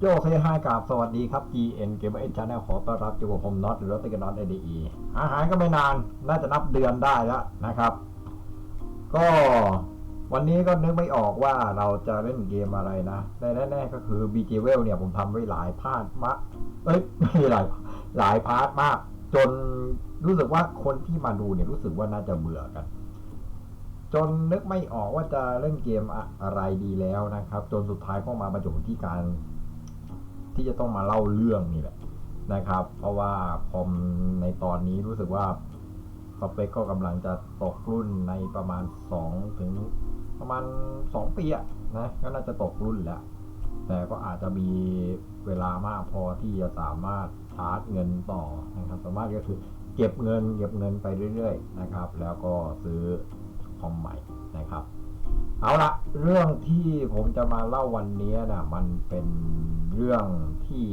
โยเซฮายกับสวัสดีครับ GN Gamer N Channel ขอต้อนรับอยู่กับผมน็อตหรือรถติกน็อต ADE อาหารก็ไม่นาน น่าจะนับเดือนได้แล้วนะครับ ก็วันนี้ก็นึกไม่ออกว่าเราจะเล่นเกมอะไรนะแต่แน่ๆก็คือ BG w e l เนี่ยผมทำไว้หลายพาร์ทมะเอ้ยไม่ใช่หลายหลายพาร์ทมาก จนรู้สึกว่าคนที่มาดูเนี่ยรู้สึกว่าน่าจะเบื่อกันจนนึกไม่ออกว่าจะเล่นเกมอะไรดีแล้วนะครับ จนสุดท้ายก็มาบรรจบที่การ ที่จะต้องมาเล่าเรื่องนี่แหละนะครับ เพราะว่าคอมในตอนนี้รู้สึกว่าสเปคก็กำลังจะตกรุ่นในประมาณ 2 ถึงประมาณ 2 ปีอะนะก็น่าจะตกรุ่นแล้ว แต่ก็อาจจะมีเวลามากพอที่จะสามารถชาร์จเงินต่อนะครับ สามารถก็คือเก็บเงินเก็บเงินไปเรื่อย ๆ นะครับ แล้วก็ซื้อคอมใหม่นะครับ เอาละเรื่องที่ผมจะมาเล่าวันนี้นะมันเป็นเรื่องที่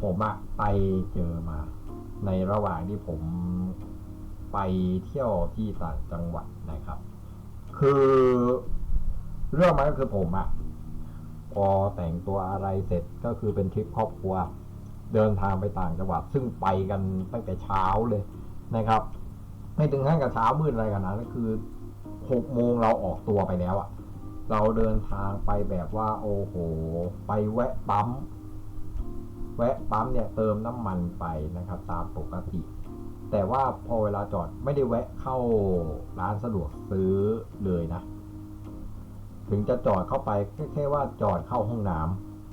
ผมอะไปเจอมา ในระหว่างที่ผมไปเที่ยวที่ต่างจังหวัดนะครับ คือเรื่องมันก็คือผมอะพอแต่งตัวอะไรเสร็จก็คือเป็นทริปครอบครัว เดินทางไปต่างจังหวัด ซึ่งไปกันตั้งแต่เช้าเลยนะครับ ไม่ถึงขั้นกับเช้ามืดอะไรกันนะก็คือหกโมงเราออกตัวไปแล้วอะเราเดินทางไปแบบว่า โอ้โห ไปแวะปั๊ม แวะปั๊มเนี่ยเติมน้ำมันไปนะครับ ตามปกติ แต่ว่าพอเวลาจอดไม่ได้แวะเข้าร้านสะดวกซื้อเลยนะ ถึงจะจอดเข้าไปแค่แค่ว่าจอดเข้าห้องน้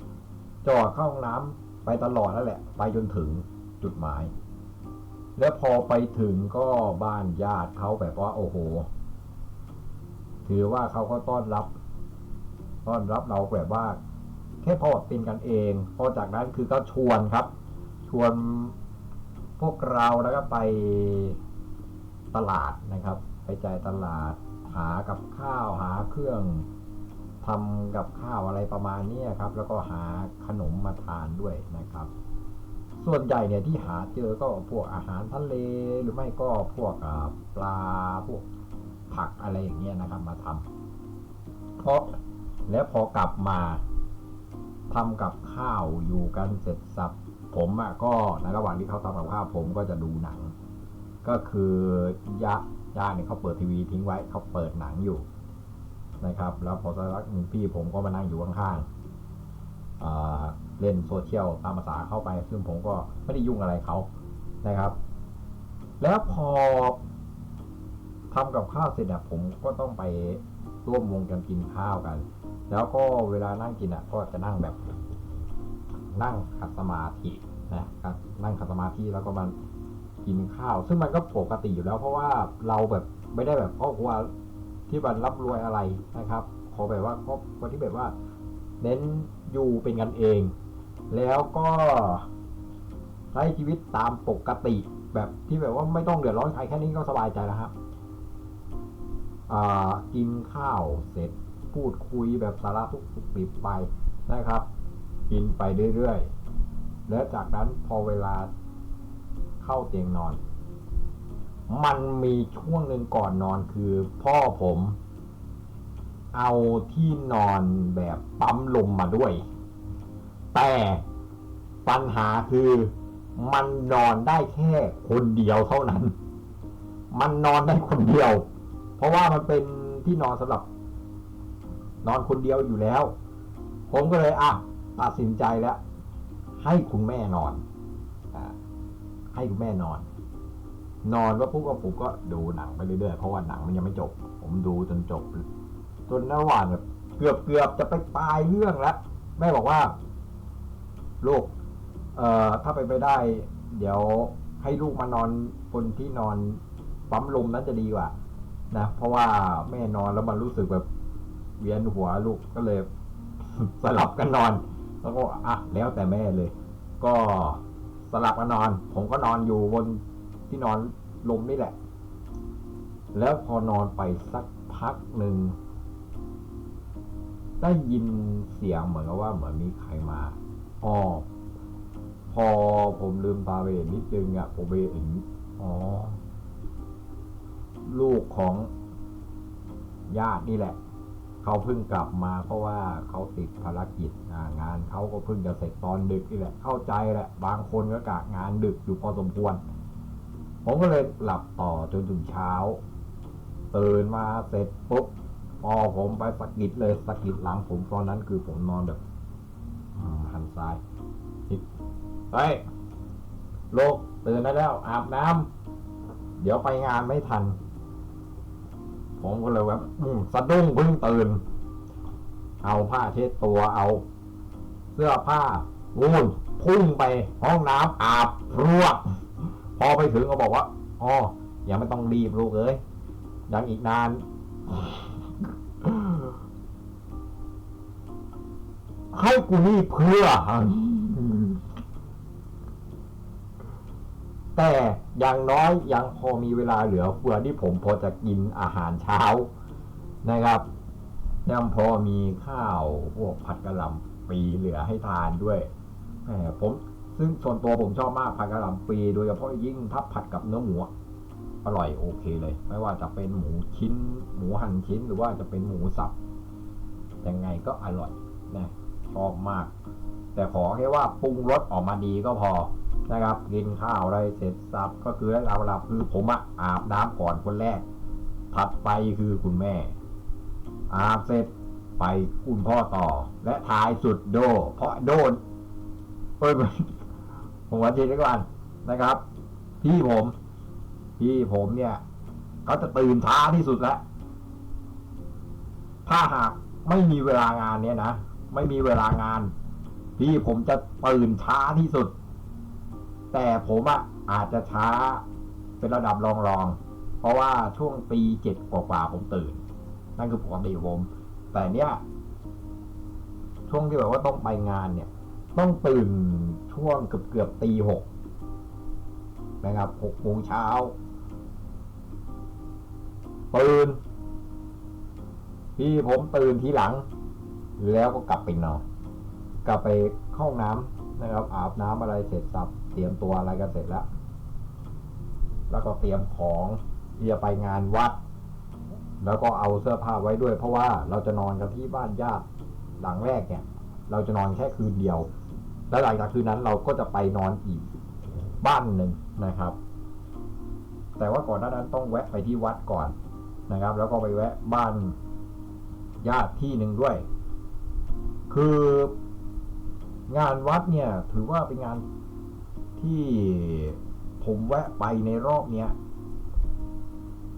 ำจอดเข้าห้องน้ำไปตลอดแล้วแหละ ไปจนถึงจุดหมาย แล้วพอไปถึงก็บ้านญาติเขาแบบว่าโอ้โห ถือว่าเขาก็ต้อนรับ ต้อนรับเราแบบว่า แค่พอเป็นกันเอง พอจากนั้นคือก็ชวนครับ ชวนพวกเราแล้วก็ไปตลาดนะครับ ไปจ่ายตลาด หากับข้าวหาเครื่องทำกับข้าวอะไรประมาณนี้ครับ แล้วก็หาขนมมาทานด้วยนะครับ ส่วนใหญ่เนี่ยที่หาเจอก็พวกอาหารทะเลหรือไม่ก็พวกปลาพวกผักอะไรอย่างเงี้ยนะครับ มาทำเพราะแล้วพอกลับมาทำกับข้าวอยู่กันเสร็จสับผมอะก็ในระหว่างที่เขาทำกับข้าวผมก็จะดูหนัง ก็คือยะยาเนี่ยเขาเปิดทีวีทิ้งไว้เขาเปิดหนังอยู่นะครับ แล้วพอสักพักหนึ่งพี่ผมก็มานั่งอยู่ข้างๆอ่า เล่นโซเชียลตามภาษาเข้าไป ซึ่งผมก็ไม่ได้ยุ่งอะไรเขานะครับ แล้วพอทำกับข้าวเสร็จอะผมก็ต้องไปร่วมวงกันกินข้าวกัน แล้วก็เวลานั่งกินอะก็จะนั่งแบบ นั่งขัดสมาธินะครับนั่งขัดสมาธิแล้วก็มันกินข้าว ซึ่งมันก็ปกติอยู่แล้วเพราะว่าเราแบบไม่ได้แบบครอบครัวที่บันรับรวยอะไรนะครับ ขอแบบว่าครอบครัวที่แบบว่า เน้นอยู่เป็นกันเอง แล้วก็ใช้ชีวิตตามปกติ แบบที่แบบว่าไม่ต้องเดือดร้อนใครแค่นี้ก็สบายใจแล้วครับกินข้าวเสร็จพูดคุยแบบสาระทุกสุกดิบไปนะครับ กินไปเรื่อยๆ แล้วจากนั้นพอเวลาเข้าเตียงนอน มันมีช่วงหนึ่งก่อนนอนคือพ่อผม เอาที่นอนแบบปั๊มลมมาด้วย แต่ปัญหาคือมันนอนได้แค่คนเดียวเท่านั้น มันนอนได้คนเดียว เพราะว่ามันเป็นที่นอนสำหรับ นอนคนเดียวอยู่แล้ว ผมก็เลยอะตัดสินใจแล้ว ให้คุณแม่นอนอให้คุณแม่นอน นอนก็ปุ๊บก็ผมก็ดูหนังไปเรื่อยๆเพราะว่าหนังมันยังไม่จบ ผมดูจนจบจนระหว่างแบบเกือบเกือบจะไปปลายเรื่องแล้วแม่บอกว่า ลูก เอ่อ ถ้าไปไปได้ เดี๋ยวให้ลูกมานอนบนที่นอนปั๊มลมนั้นจะดีกว่านะ เพราะว่าแม่นอนแล้วมันรู้สึกแบบเวียนหัวลูกก็เลย สลับกันนอน แล้วก็อะแล้วแต่แม่เลย ก็สลับกันนอน ผมก็นอนอยู่บนที่นอนลมนี่แหละ แล้วพอนอนไปสักพักหนึ่งได้ยินเสียงเหมือนกับว่าเหมือนมีใครมา อ๋อ พอผมลืมตาไปเห็นนิดนึงอะ ผมไปเห็น อ๋อ ลูกของญาตินี่แหละ เขาเพิ่งกลับมาเพราะว่าเขาติดภารกิจงานเขาก็เพิ่งจะเสร็จตอนดึกนี่แหละ เข้าใจแหละ บางคนก็กะงานดึกอยู่พอสมควร ผมก็เลยหลับต่อจนถึงเช้าตื่นมาเสร็จปุ๊บพอผมไปสะกิดเลยสะกิดหลังผมตอนนั้นคือผมนอนแบบ หันซ้ายนิดเฮ้ยโลกตื่นได้แล้ว อาบน้ำเดี๋ยวไปงานไม่ทัน ผมก็เลยแบบสะดุ้งเพิ่งตื่น เอาผ้าเช็ดตัวเอา เสื้อผ้างูนพุ่งไปห้องน้ำอาบรวกพอไปถึงก็บอกว่าอ๋อยังไม่ต้องรีบลูกเอ้ยยังอีกนาน ให้กูรีบเพื่อ แต่อย่างน้อยยังพอมีเวลาเหลือเฟือที่ผมพอจะกินอาหารเช้านะครับยังพอมีข้าวพวกผัดกะหล่ำปีเหลือให้ทานด้วยแหมผมซึ่งส่วนตัวผมชอบมากผัดกะหล่ำปีโดยเฉพาะยิ่งถ้าผัดกับเนื้อหมูอร่อยโอเคเลย ไม่ว่าจะเป็นหมูชิ้น หมูหั่นชิ้นหรือว่าจะเป็นหมูสับยังไงก็อร่อยนะ ชอบมาก แต่ขอแค่ว่าปรุงรสออกมาดีก็พอนะครับกินข้าวอะไรเสร็จสับก็คือได้รับรับคือผมอะอาบน้ำก่อนคนแรก ถัดไปคือคุณแม่ อาบเสร็จไปคุณพ่อต่อ และท้ายสุดโด เพราะโดนเอ้ยผมวันทีนี้ก่อนนะครับ พี่ผม พี่ผมเนี่ยเขาจะตื่นช้าที่สุดแล้วถ้าหากไม่มีเวลางานเนี่ยนะ ไม่มีเวลางาน พี่ผมจะตื่นช้าที่สุด แต่ผมอะอาจจะช้าเป็นระดับรองๆเพราะว่าช่วงปีเจ็ดกว่าผมตื่น นั่นคือปกติผม แต่เนี้ยช่วงที่แบบว่าต้องไปงานเนี่ย ต้องตื่นช่วงเกือบเกือบตีหกนะครับหกโมงเช้าตื่นพี่ผมตื่นทีหลัง แล้วก็กลับไปนอนกลับไปเข้าห้องน้ำนะครับ อาบน้ำอะไรเสร็จสับเตรียมตัวอะไรกันเสร็จแล้ว แล้วก็เตรียมของที่จะไปงานวัด แล้วก็เอาเสื้อผ้าไว้ด้วย เพราะว่าเราจะนอนกันที่บ้านญาติหลังแรกเนี่ย เราจะนอนแค่คืนเดียว แล้วหลังจากคืนนั้นเราก็จะไปนอนอีกบ้านหนึ่งนะครับ แต่ว่าก่อนหน้านั้นต้องแวะไปที่วัดก่อนนะครับ แล้วก็ไปแวะบ้านญาติที่หนึ่งด้วย คืองานวัดเนี่ย ถือว่าเป็นงานที่ผมแวะไปในรอบเนี้ย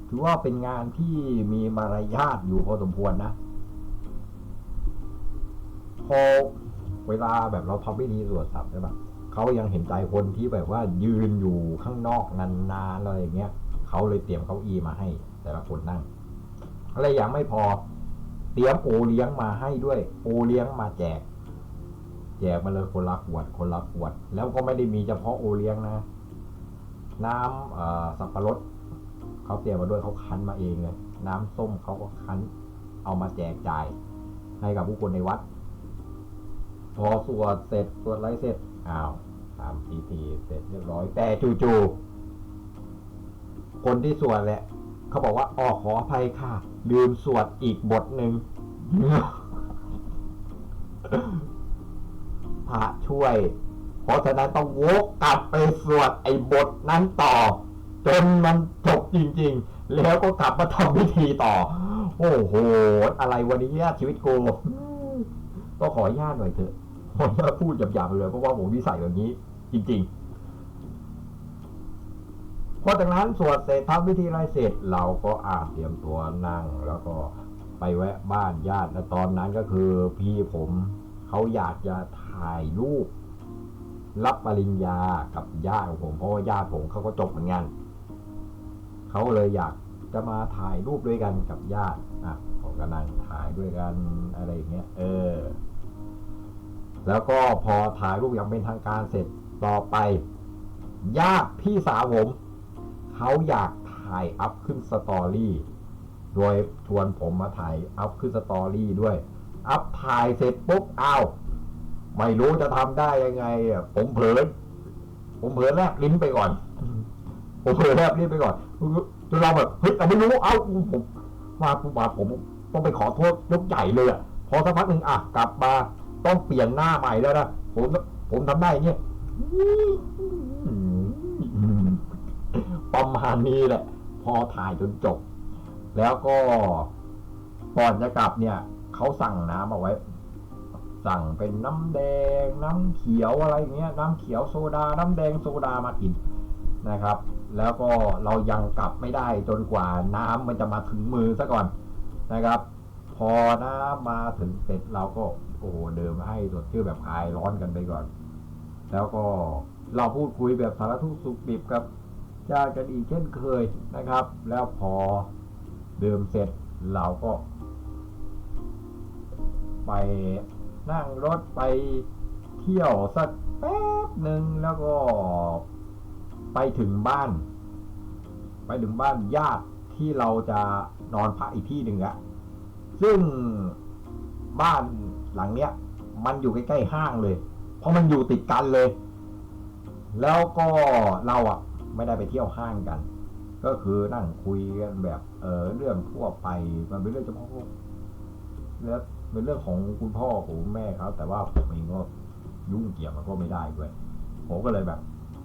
ถือว่าเป็นงานที่มีมารยาทอยู่พอสมควรนะ พอเวลาแบบเราทำพิธีสวดสับใช่ปะเขายังเห็นใจคนที่แบบว่ายืนอยู่ข้างนอกนานๆอะไรอย่างเงี้ยเขาเลยเตรียมเก้าอี้มาให้ แต่ละคนนั่งอะไรยังไม่พอ ตรียมโอเลี้ยงมาให้ด้วย โอเลี้ยงมาแจก แจกมาเลยคนละขวด คนละขวด แล้วก็ไม่ได้มีเฉพาะโอเลี้ยงนะ น้ำสับปะรดเขาเตรียมมาด้วยเขาคั้นมาเองเลย น้ำส้มเขาก็คั้น เอามาแจกจ่าย ให้กับผู้คนในวัด พอสวดเสร็จสวดไรเสร็จอ้าวทำพิธีเสร็จเรียบร้อย แต่จู่ๆคนที่สวดแหละ เขาบอกว่าอ๋อขออภัยค่ะ ลืมสวดอีกบทหนึ่งพระช่วย เพราะฉะนั้นต้องวกกลับไปสวดไอ้บทนั้นต่อ จนมันจบจริง ๆ แล้วก็กลับมาทำพิธีต่อ โอ้โห อะไรวันนี้ชีวิตกูก็ขออนุญาตหน่อยเถอะผมจะพูดหยาบๆเลยเพราะว่าผมวิสัยแบบนี้ จริง ๆ พอจากนั้นสวดเสร็จทำพิธีไรเสร็จเราก็อาบเตรียมตัวนั่ง แล้วก็ไปแวะบ้านญาติและตอนนั้นก็คือพี่ผมเขาอยากจะถ่ายรูป รับปริญญากับญาติของผมเพราะว่าญาติผมเขาก็จบเหมือนกันเขาเลยอยากจะมาถ่ายรูปด้วยกันกับญาติอะผมก็นั่งถ่ายด้วยกันอะไรอย่างเงี้ยเออ แล้วก็พอถ่ายรูปอย่างเป็นทางการเสร็จต่อไปญาติพี่สาวผม เขาอยากถ่ายอัพขึ้นสตอรี่ โดยชวนผมมาถ่ายอัพขึ้นสตอรี่ด้วย อัพถ่ายเสร็จปุ๊บอ้าวไม่รู้จะทำได้ยังไงอะผมเผลอผมเผลอแลบลิ้นไปก่อน ผมเผลอแลบลิ้นไปก่อนจนเราแบบเฮ้ยเราไม่รู้ เอ้าผมมาปุ๊บมาผมต้องไปขอโทษยกใหญ่เลยอะพอสักพักหนึ่งอะกลับมาต้องเปลี่ยนหน้าใหม่แล้วนะผมผมทำได้เงี้ย ประมาณนี้แหละ พอถ่ายจนจบ แล้วก็ก่อนจะกลับเนี่ยเขาสั่งน้ำเอาไว้ สั่งเป็นน้ำแดง น้ำเขียวอะไรอย่างเงี้ย น้ำเขียวโซดา น้ำแดงโซดามากินนะครับ แล้วก็เรายังกลับไม่ได้จนกว่าน้ำมันจะมาถึงมือซะก่อนนะครับ พอน้ำมาถึงเสร็จเราก็โอ้เดิมให้สดชื่อแบบคลายร้อนกันไปก่อน แล้วก็เราพูดคุยแบบสารทุกสุขดิบกับ ญากันอีกเช่นเคยนะครับ แล้วพอดื่มเสร็จเราก็ ไปนั่งรถไปเที่ยวสักแป๊บหนึ่งแล้วก็ไปถึงบ้าน ไปถึงบ้านญาติที่เราจะนอนพักอีกที่หนึ่งอะซึ่งบ้านหลังเนี้ย มันอยู่ใกล้ๆห้างเลย เพราะมันอยู่ติดกันเลย แล้วก็เราอะ ไม่ได้ไปเที่ยวห้างกัน ก็คือนั่งคุยกันแบบเออเรื่องทั่วไปมันเป็นเรื่องเฉพาะแล้วเป็นเรื่องของคุณพ่อของแม่เขาแต่ว่าผมเองก็ยุ่งเกี่ยวมันก็ไม่ได้ด้วยผมก็เลยแบบ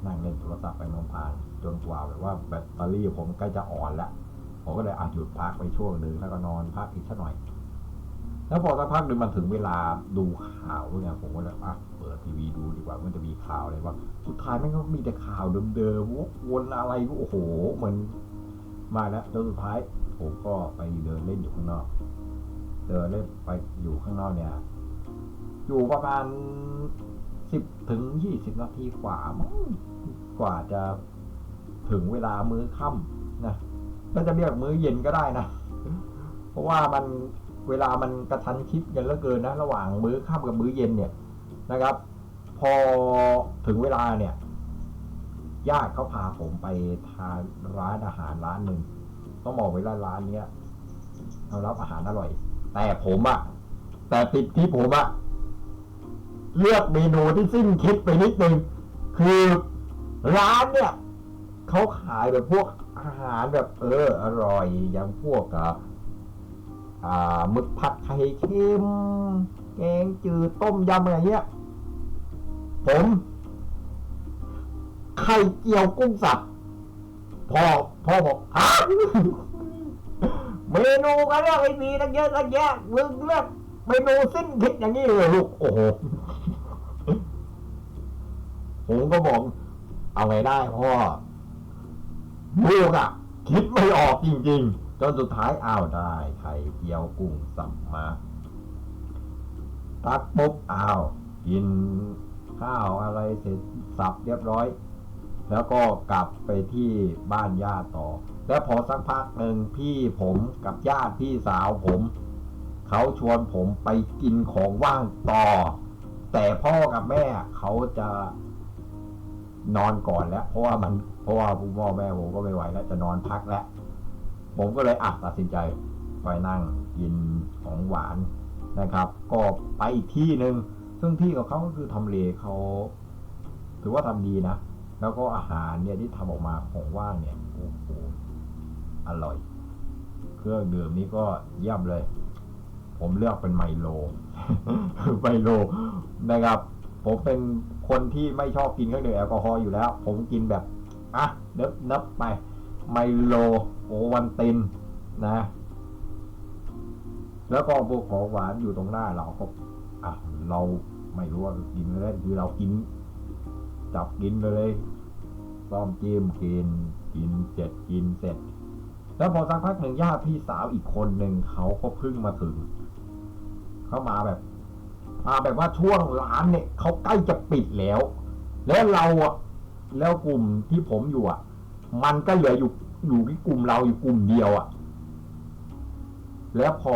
นั่งเล่นโทรศัพท์ไปนอนพานจนกว่าแบบว่าแบตเตอรี่ผมใกล้จะอ่อนแล้วผมก็เลยอะหยุดพักไปช่วงหนึ่งแล้วก็นอนพักอีกสักหน่อย แล้วพอสักพักหนึ่งมันถึงเวลาดูข่าวเนี่ยผมก็เลยอะ ปิดทีวีดูดีกว่ามันจะมีข่าวอะไรว่าสุดท้ายแม่งก็มีแต่ข่าวเดิมๆวกวนอะไรโอ้โหเหมือนมาแล้วจนสุดท้ายผมก็ไปเดินเล่นอยู่ข้างนอก เดินเล่นไปอยู่ข้างนอกเนี่ย อยู่ประมาณสิบถึงยี่สิบนาทีกว่ามั้งกว่าจะถึงเวลามื้อค่ำนะก็จะเรียกมื้อเย็นก็ได้นะเพราะว่ามันเวลามันกระชั้นชิดกันเหลือเกินนะ ระหว่างมื้อค่ำกับมื้อเย็นเนี่ย นะครับ พอถึงเวลาเนี่ยญาติเขาพาผมไปทานร้านอาหารร้านหนึ่งต้องบอกไว้ว่าร้านเนี้ยเขารับอาหารอร่อย แต่ผมอะแต่ติดที่ผมอะเลือกเมนูที่สิ้นคิดไปนิดนึงคือร้านเนี่ยเขาขายแบบพวกอาหารแบบเอออร่อยอย่างพวกอะ อ่าหมึกผัดไข่เค็มแกงจืดต้มยำอะไรเงี้ย ผมไข่เจียวกุ้งสับพ่อพ่อบอกฮะเมนูก็เลือกไม่มีตั้งเยอะตั้งแยะมึงเลือกเมนูสิ้นคิดอย่างนี้เลยลูกโอ้โหผมก็บอก เอาไงได้พ่อลูกอะคิดไม่ออกจริง ๆ จนสุดท้ายอ้าวได้ไข่เจียวกุ้งสับมา ตักปุ๊บอ้าวกินข้าวอะไรเสร็จสับเรียบร้อย แล้วก็กลับไปที่บ้านญาติต่อ แล้วพอสักพักหนึ่งพี่ผมกับญาติพี่สาวผม เขาชวนผมไปกินของว่างต่อ แต่พ่อกับแม่เขาจะนอนก่อนแล้ว เพราะว่ามันเพราะว่าคุณพ่อแม่ผมก็ไม่ไหวแล้วจะนอนพักแล้ว ผมก็เลยอะตัดสินใจไปนั่งกินของหวานนะครับ ก็ไปอีกที่หนึ่งซึ่งที่ของเขาก็คือทำเลเขาถือว่าทำดีนะ แล้วก็อาหารเนี่ยที่ทำออกมาของว่างเนี่ยโอ้โหอร่อย เครื่องดื่มนี่ก็เยี่ยมเลย ผมเลือกเป็นไมโล ไมโลนะครับ ผมเป็นคนที่ไม่ชอบกินเครื่องดื่มแอลกอฮอล์อยู่แล้ว ผมกินแบบอะเนิบเนิบไป ไมโลโอวันตินนะ แล้วก็พวกของหวานอยู่ตรงหน้าเราก็อะเราไม่รู้ว่ากินอะไรคือเรากิน จับกินไปเลยซ้อมจิ้มกินกินเสร็จกินเสร็จ แล้วพอสักพักหนึ่งญาติพี่สาวอีกคนหนึ่งเขาก็เพิ่งมาถึงเขามาแบบมาแบบว่าช่วงร้านเนี่ยเขาใกล้จะปิดแล้ว แล้วเราอะแล้วกลุ่มที่ผมอยู่อะ มันก็เหลืออยู่อยู่ที่กลุ่มเราอยู่กลุ่มเดียวอะ แล้วพอ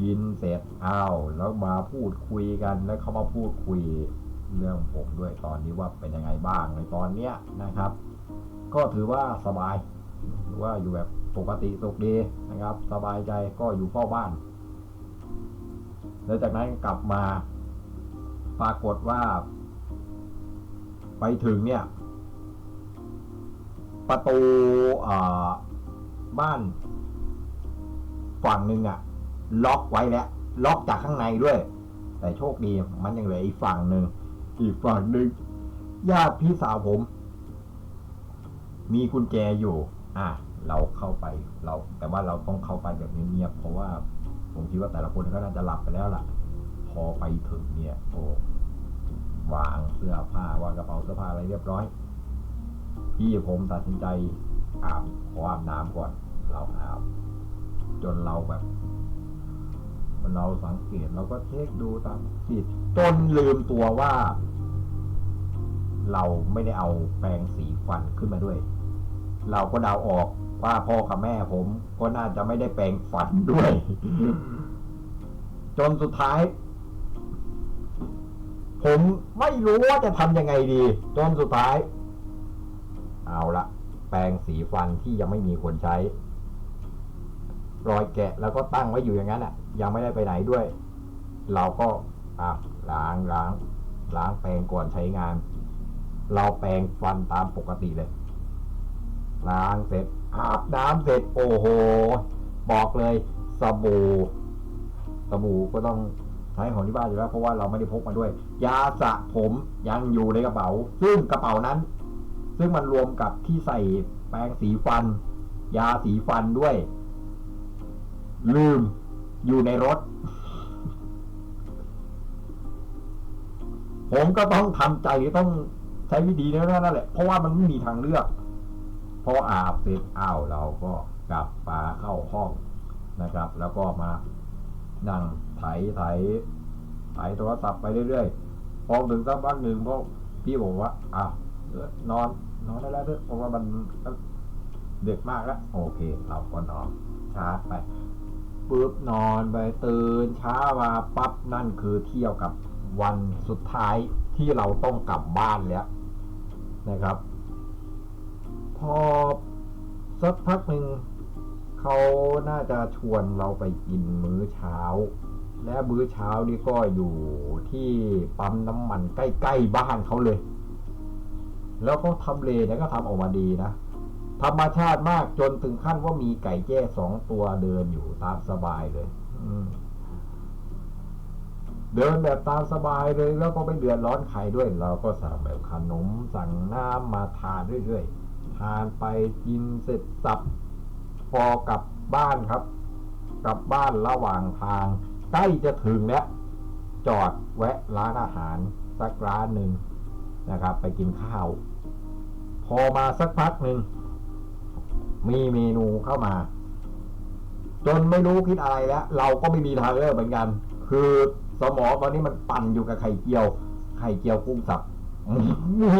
กินเสร็จอ้าวแล้วมาพูดคุยกันแล้วเขามาพูดคุยเรื่องผมด้วยตอนนี้ว่าเป็นยังไงบ้างในตอนเนี้ยนะครับ ก็ถือว่าสบายหรือว่าอยู่แบบปกติสุขดีนะครับ สบายใจก็อยู่เฝ้าบ้าน แล้วจากนั้นกลับมา ปรากฏว่า ไปถึงเนี่ย ประตูบ้าน ฝั่งหนึ่งอะ่ะล็อกไว้แล้ว ล็อกจากข้างในด้วย แต่โชคดีมันยังเหลืออีกฝั่งหนึ่งอีกฝั่งหนึ่งญาติพี่สาวผม มีกุญแจอยู่ อะเราเข้าไปเรา แต่ว่าเราต้องเข้าไปแบบเงียบๆเพราะว่าผมคิดว่าแต่ละคนก็น่าจะหลับไปแล้วล่ะ พอไปถึงเนี่ยโอ้วางเสื้อผ้าวางกระเป๋าเสื้อผ้าอะไรเรียบร้อย พี่ผมตัดสินใจอาบขออาบน้ำก่อน เราอาบ จนเราแบบเราสังเกตเราก็เช็คดูตามที่จนลืมตัวว่า เราไม่ได้เอาแปรงสีฟันขึ้นมาด้วย เราก็เดาออกว่าพ่อกับแม่ผมก็น่าจะไม่ได้แปรงฟันด้วย จนสุดท้าย ผมไม่รู้ว่าจะทำยังไงดี จนสุดท้าย เอาละแปรงสีฟันที่ยังไม่มีคนใช้ รอยแกะแล้วก็ตั้งไว้อยู่อย่างนั้นอะ ยังไม่ได้ไปไหนด้วย เราก็อะล้างล้างล้างแปรงก่อนใช้งาน เราแปรงฟันตามปกติเลย ล้างเสร็จอาบน้ำเสร็จโอ้โห บอกเลยสบู่สบู่ก็ต้องใช้ของที่บ้านอยู่แล้วเพราะว่าเราไม่ได้พกมาด้วย ยาสระผมยังอยู่ในกระเป๋า ซึ่งกระเป๋านั้น ซึ่งมันรวมกับที่ใส่แปรงสีฟัน ยาสีฟันด้วย ลืมอยู่ในรถ ผมก็ต้องทำใจต้องใช้วิธีนี้นนั่นแหละ เพราะว่ามันไม่มีทางเลือกพออาบเสร็จอ้าวเราก็กลับมาเข้าห้องนะครับ แล้วก็มานั่งไถไถไถโทรศัพท์ไปเรื่อยๆพอถึงสักพักหนึ่งพอพี่บอกว่าอ้าวนอน นอนได้แล้วเถอะเพราะว่ามันเด็กมากแล้วโอเค เราก็นอนชาร์จไปปุ๊บนอนไปตื่นเช้ามาปั๊บนั่นคือเที่ยวกับวันสุดท้ายที่เราต้องกลับบ้านแล้วนะครับ พอสักพักหนึ่งเขาน่าจะชวนเราไปกินมื้อเช้า และมื้อเช้านี่ก็อยู่ที่ปั๊มน้ำมันใกล้ๆบ้านเขาเลย แล้วเขาทำเลเนี่ยก็ทำออกมาดีนะ ธรรมชาติมากจนถึงขั้นว่ามีไก่แจ้สองตัวเดินอยู่ตามสบายเลยเดินแบบตามสบายเลย แล้วก็ไม่เดือดร้อนใครด้วย เราก็สั่งแบบขนมสั่งน้ำมาทานเรื่อยๆทานไปกินเสร็จสับพอกลับบ้านครับ กลับบ้านระหว่างทาง ใกล้จะถึงแล้วจอดแวะร้านอาหารสักร้านหนึ่งนะครับ ไปกินข้าว อมาสักพักหนึ่ง มีเมนูเข้ามา จนไม่รู้คิดอะไรแล้ว เราก็ไม่มีทางเลือกเหมือนกัน คือสมองตอนนี้มันปั่นอยู่กับไข่เจียว ไข่เจียวกุ้งสับ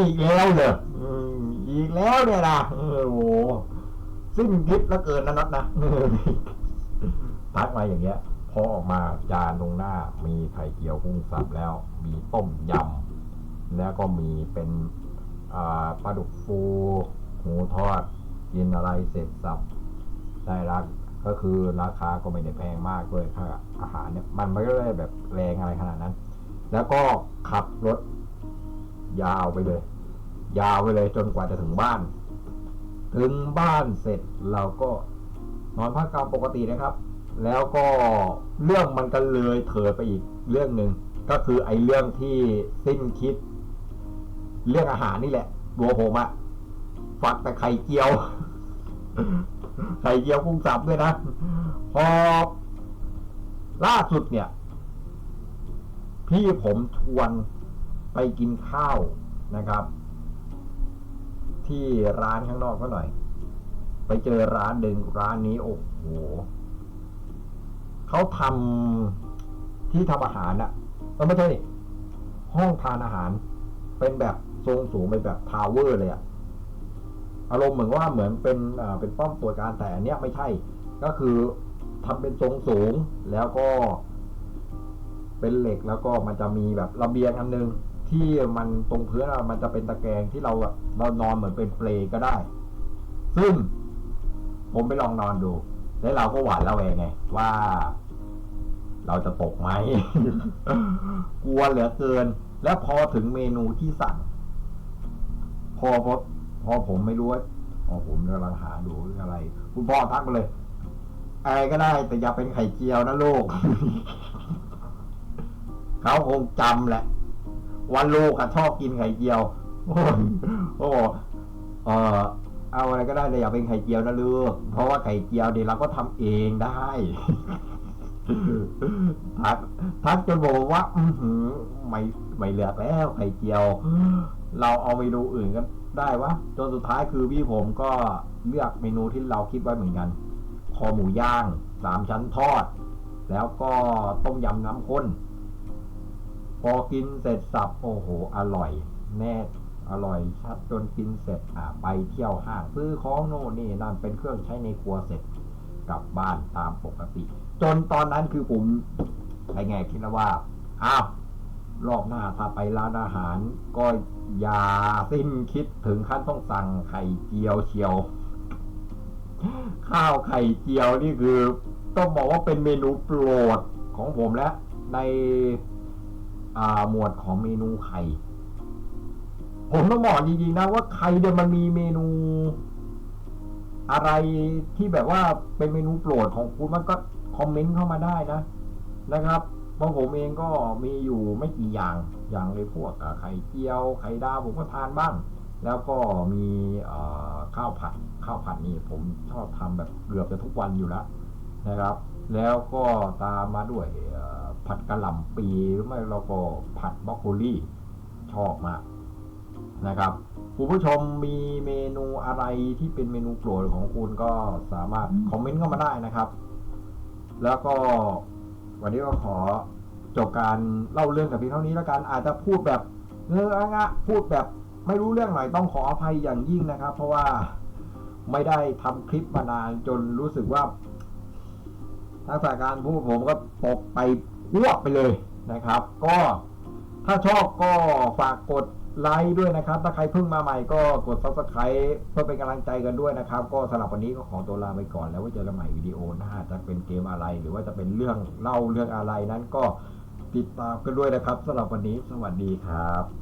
อีกแล้วเลยอีกแล้วเนี่ยนะเออโหสิ้นคิดแล้วเกินนะนัดนะทักมาอย่างเงี้ย พอออกมาจานตรงหน้า มีไข่เจียวกุ้งสับแล้ว มีต้มยำแล้วก็มีเป็น ปลาดุกฟูหมูทอด กินอะไรเสร็จสับได้รักก็คือราคาก็ไม่ได้แพงมากด้วยค่าอาหารเนี่ยมันไม่ได้แบบแรงอะไรขนาดนั้น แล้วก็ขับรถ ยาวไปเลย ยาวไปเลยจนกว่าจะถึงบ้าน ถึงบ้านเสร็จเราก็นอนพักกรรมปกตินะครับ แล้วก็เรื่องมันก็เลยเถิดไปอีกเรื่องหนึ่งก็คือไอ้เรื่องที่สิ้นคิด เรื่องอาหารนี่แหละตัวผมอะฝักแต่ไข่เจียว ไข่เจียวกุ้งสับด้วยนะ พอ ล่าสุดเนี่ย พี่ผมชวนไปกินข้าวนะครับ ที่ร้านข้างนอกก็หน่อย ไปเจอร้านหนึ่งร้านนี้ โอ้โหเขาทำที่ทำอาหารอะเออไม่ใช่ห้องทานอาหาร เป็นแบบ ทรงสูงเป็นแบบทาวเวอร์เลยอะอารมณ์เหมือนว่าเหมือนเป็นเป็นป้อมตรวจการแต่อันเนี้ยไม่ใช่ ก็คือทำเป็นทรงสูงแล้วก็ เป็นเหล็กแล้วก็มันจะมีแบบระเบียงอันนึง ที่มันตรงพื้นมันจะเป็นตะแกรงที่เราเรานอนเหมือนเป็นเปลก็ได้ ซึ่ง ผมไปลองนอนดู แล้วเราก็หวาดระแวงไงว่าเราจะตกไหม กลัวเหลือเกิน แล้วพอถึงเมนูที่สั่ง พอพอพอผมไม่รู้ว่าอ๋อผมกำลังหาดูเรื่องอะไร คุณพ่อทักมาเลย อะไรก็ได้ แต่อย่าเป็นไข่เจียวนะลูกเขาคงจำแหละว่าลูกอะชอบกินไข่เจียว โอ้โอ้เออเอาอะไรก็ได้แต่อย่าเป็นไข่เจียวนะลูกเพราะว่าไข่เจียวเดี๋ยวเราก็ทำเองได้ ทักทักจนบอกว่า อือหือไม่ไม่เหลือแล้วไข่เจียว เราเอาเมนูอื่นก็ได้วะจนสุดท้ายคือพี่ผมก็เลือกเมนูที่เราคิดไว้เหมือนกัน คอหมูย่างสามชั้นทอด แล้วก็ต้มยำน้ำข้น พอกินเสร็จสับโอ้โห อร่อย แน่อร่อยชัดจนกินเสร็จอะไปเที่ยวห้างซื้อของโน่นนี่นั่นเป็นเครื่องใช้ในครัวเสร็จกลับบ้านตามปกติ จนตอนนั้นคือผมไอ้ไงคิดแล้วว่า อ้าว รอบหน้าถ้าไปร้านอาหาร ก็อย่าสิ้นคิดถึงขั้นต้องสั่งไข่เจียวเชียว ข้าวไข่เจียวนี่คือ ต้องบอกว่าเป็นเมนูโปรดของผมแล้วในหมวดของเมนูไข่ ผมต้องบอกจริงๆนะว่าไข่เดี๋ยวมันมีเมนู อะไรที่แบบว่าเป็นเมนูโปรดของคุณมันก็ คอมเมนต์เข้ามาได้นะ นะครับเพราะผมเองก็มีอยู่ไม่กี่อย่างอย่างเลยพวกไข่เจียว ไข่ดาวผมก็ทานบ้าง แล้วก็มีข้าวผัดข้าวผัดนี่ผมชอบทำแบบเกือบจะทุกวันอยู่แล้วนะครับ แล้วก็ตามมาด้วยผัดกระหล่ำปีหรือไม่เราก็ผัดบรอกโคลีชอบมากนะครับคุณผู้ชมมีเมนูอะไรที่เป็นเมนูโปรดของคุณก็สามารถคอมเมนต์เข้ามาได้นะครับ แล้วก็วันนี้ก็ขอจบการเล่าเรื่องแต่เพียงเท่านี้แล้วกันอาจจะพูดแบบเงอะงะพูดแบบไม่รู้เรื่องหน่อยต้องขออภัยอย่างยิ่งนะครับ เพราะว่าไม่ได้ทำคลิปมานานจนรู้สึกว่าทักษะการพูดผมก็ตกไปอ้วกไปเลยนะครับ ก็ถ้าชอบก็ฝากกด ไลค์ด้วยนะครับ ถ้าใครเพิ่งมาใหม่ก็กด subscribe เพื่อเป็นกำลังใจกันด้วยนะครับ ก็สำหรับวันนี้ก็ขอตัวลาไปก่อน แล้วไว้เจอกันใหม่วิดีโอหน้าจะเป็นเกมอะไร หรือว่าจะเป็นเรื่องเล่าเรื่องอะไรนั้นก็ติดตามกันด้วยนะครับสำหรับวันนี้สวัสดีครับ